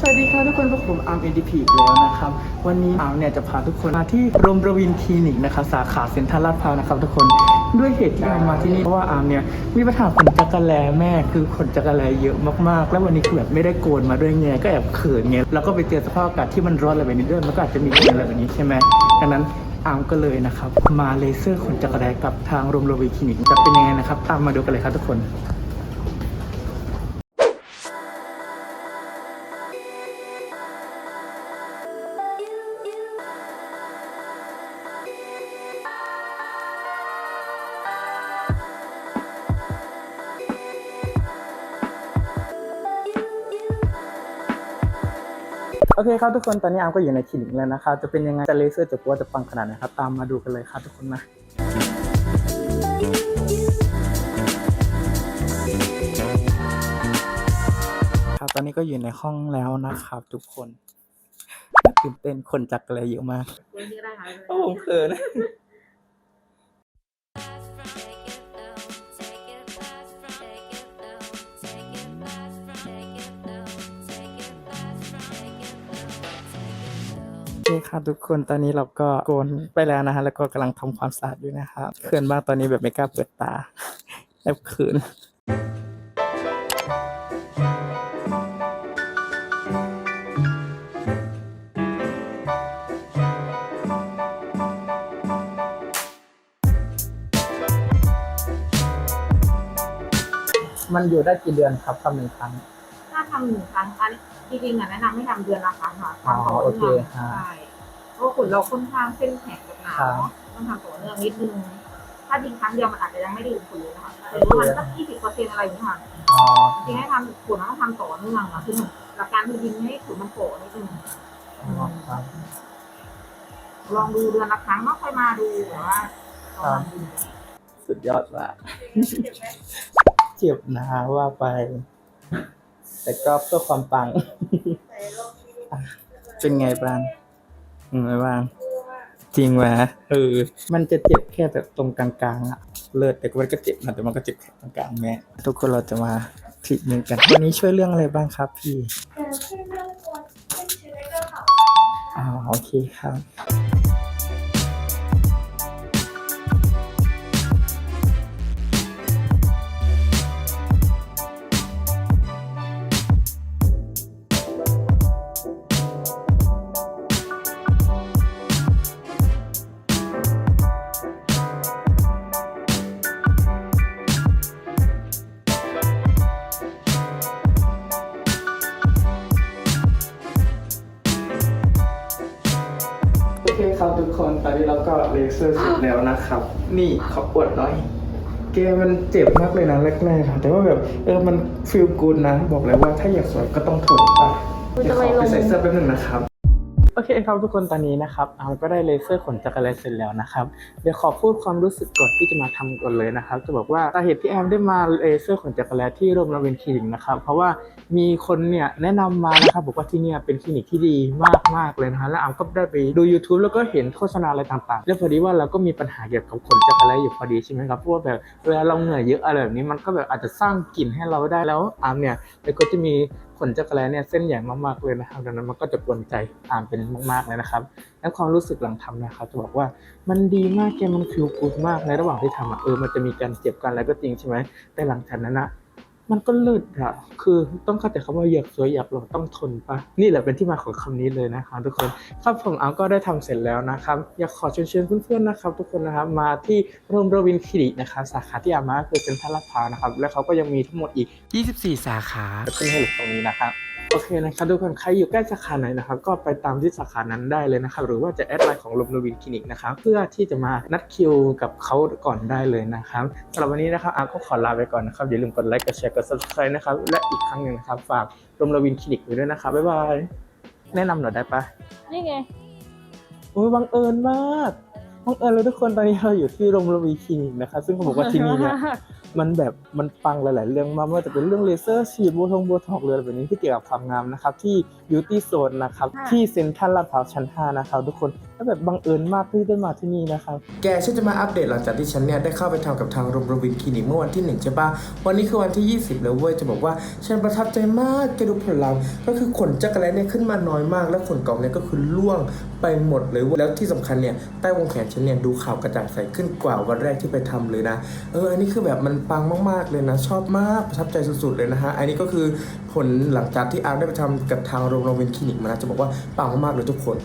สวัสดีครับทุกคนพวกผมอาร์มเอดีพีแล้วนะครับ วันนี้อาร์มเนี่ยจะพาทุกคนมาที่โรมประวินคลินิกนะครับสาขาเซ็นทรัลลาดพร้าวนะครับทุกคนด้วยเหตุที่อาร์มมาที่นี่เพราะว่าอาร์มเนี่ยมีปัญหาขนจักรแลแม่คือขนจักรแลเยอะมากๆ แล้ววันนี้คือแบบไม่ได้โกนมาด้วยไงก็แอบเขินไงแล้วก็ไปเจอสภาพอากาศที่มันร้อนอะไรแบบนี้ด้วยมันก็อาจจะมีกลิ่นอะไรแบบนี้ใช่ไหมดังนั้นอาร์มก็เลยนะครับมาเลเซอร์ขนจักรแลกับทางโรมประวินคลินิกจะเป็นยังไงนะครับตามมาดูกันเลยครับทุกคน โอเคครับทุกคนตอนนี้อาร์มก็อยู่ในคลินิกแล้วนะครับจะเป็นยังไงจะเลเซอร์จะปัวจะปังขนาดไหนครับตามมาดูกันเลยครับทุกคนนะครับตอนนี้ก็อยู่ในห้องแล้วนะครับทุกคนตื่นเต้นคนจักอะไรเยอะมากเว้นที่ได้ไหมโอ้ผมเขิน โอเคครับทุกคนตอนนี้เราก็โกนไปแล้วนะฮะแล้วก็กำลังทำความสะอาดอยู่นะครับเขินมากตอนนี้แบบไม่กล้าเปิดตาแอบเขินมันอยู่ได้กี่เดือนครับทำหนึ่งครั้ง ถ้าทำหนึ่งครั้งอันจริงๆอะแนะนำให้ทำเดือนละครั้งค่ะอ๋อทำต่อโอเคเนื่องฮะใช่เพราะว่าขุนเราค่อนข้างเส้นแข็งกับหนาครับเนาะต้องทำต่อเนื่องนิดนึงถ้าจริงครั้งเดียวมันอาจจะยังไม่ได้ขุนเลยนะคะหรือว่ามันสักยี่สิบเปอร์เซ็นต์อะไรอย่างเงี้ยค่ะอ๋อจริงๆให้ทำขุนแล้วต้องทำต่อเนื่องอะคือหลักการคือยิงให้ขุนมันโผล่นิดนึงครับลองดูเดือนละครั้งก็ค่อยมาดูแต่ว่าลองดูสุดยอดว่ะเจ็บนะว่าไป แต่ก็เพื่อความปังอะเป็นไงบ้างอืมไงบ้างจริงไหมเออ มันจะเจ็บแค่แบบตรงกลางๆอะเลิศแต่ก็มันก็เจ็บนะแต่มันก็เจ็บแค่ตรงกลางแม่ทุกคนเราจะมาทรีทเมนต์กันวันนี้ช่วยเรื่องอะไรบ้างครับพี่เอ่อช่วยเรื่องคนเส้นเชื้อในกระเพาะอ๋อโอเคครับ ทุกคนตอนนี้เราก็เลเซอร์เสร็จแล้วนะครับ นี่ขออวดหน่อยเกมมันเจ็บมากเลยนะแรกๆอะแต่ว่าแบบเออมันฟีลกูดนะ บอกเลยว่าถ้าอยากสวยก็ต้องทนไปเดี๋ยวขอไปใส่เสื้อแป๊บนึงนะครับ โอเคครับทุกคนตอนนี้นะครับอาร์มก็ได้เลเซอร์ขนจักรแลเสร็จแล้วนะครับเดี๋ยวขอพูดความรู้สึกก่อนที่จะมาทำก่อนเลยนะครับ จะบอกว่าสาเหตุที่แอมได้มาเลเซอร์ขนจักรแลที่โรงพยาบาลคลินิกนะครับเพราะว่ามีคนเนี่ยแนะนำมานะครับบอกว่าที่เนี่ยเป็นคลินิกที่ดีมากๆเลยนะฮะแล้วอาร์มก็ได้ไปดู YouTube แล้วก็เห็นโฆษณาอะไรต่างๆ แล้วพอดีว่าเราก็มีปัญหาเกี่ยวกับขนจักรแลอยู่พอดีใช่ไหมครับเพราะว่าแบบเวลาเราเหงื่อเยอะอะไรแบบนี้มันก็แบบอาจจะสร้างกลิ่นให้เราได้แล้วอาร์มเนี่ยแล้วก็จะมี ขนจักรแลเนี่ยเส้นใหญ่มากๆเลยนะครับดังนั้นมันก็จะกวนใจอามเป็นมากๆเลยนะครับและความรู้สึกหลังทำนะครับจะบอกว่ามันดีมากแกมันฟิลกูดมากในระหว่างที่ทำอะเออมันจะมีการเจ็บกันอะไรก็จริงใช่ไหมแต่หลังจากนั้นนะ มันก็เลิศอะคือต้องเข้าใจคำว่าอยากสวยอยากหล่อต้องทนปะนี่แหละเป็นที่มาของคำนี้เลยนะครับทุกคนครับผมอาก็ได้ทำเสร็จแล้วนะครับ อยากขอเชิญเพื่อนๆนะครับ ทุกคนนะครับมาที่โรงพยาบาลวินคลินิกนะครับสาขาที่อามาคือเป็นทัลลาพานะครับและเขาก็ยังมีทั้งหมดอีก 24 สาขาขึ้นให้หลุดตรงนี้นะครับ อเคนะครับทุกคนใครอยู่ใกล้สาขาไหนนะครับก็ไปตามที่สาขานั้นได้เลยนะครับหรือว่าจะแอดไลน์ของลมนวินคลินิกนะครับเพื่อที่จะมานัดคิวกับเขาก่อนได้เลยนะครับสำหรับวันนี้นะครับอาร์มก็ขอลาไปก่อนนะครับอย่าลืมกดไลค์กดแชร์กด subscribe นะครับและอีกครั้งหนึ่งนะครับฝากลมนวินคลินิกไว้ด้วยนะครับบ๊ายบายแนะนำหน่อยได้ปะนี่ไงโอ้ยบังเอิญมากบังเอิญเลยทุกคนตอนนี้เราอยู่ที่โรงพยาบาลคลินิกนะครับซึ่งเขาบอกว่าที่นี่เนี่ยมันแบบมันปังหลาย ๆ เรื่องมากไม่ว่าจะเป็นเรื่องเลเซอร์ฉีดโบทงโบท็อกเลยอะไรแบบนี้ที่เกี่ยวกับความงามนะครับ ที่ Beauty Zone นะครับ ที่เซ็นทรัลลาดพร้าวชั้น 5 นะครับ ทุกคนแล้วแบบบังเอิญมากที่ได้มาที่นี่นะครับ แกฉันจะมาอัปเดตหลังจากที่ฉันเนี่ยได้เข้าไปทำกับทางโรงพยาบาลคลินิกเมื่อวันที่1ใช่ปะวันนี้คือวันที่ 20 แล้วเว้ยจะบอกว่าฉันประทับใจมากแกดูผลลัพธ์ก็คือขนจักรแลเนี่ยขึ้นมาน้อยมาก แล้วขนเกาเนี่ยก็คือร่วงไปหมดเลยเว้ยแล้วที่สำคัญเนี่ยใต้วงแขนฉันเนี่ยดูขาวกระจ่างใสขึ้นกว่าวันแรกที่ไปทำเลยนะเอออันนี้คือแบบมันปังมากๆเลยนะ ชอบมากประทับใจสุดๆเลยนะฮะ อันนี้ก็คือผลหลังจากที่อาร์ตได้ไปทำกับทางโรงพยาบาลคลินิกมานะจะบอกว่าปังมากๆเลยทุกคน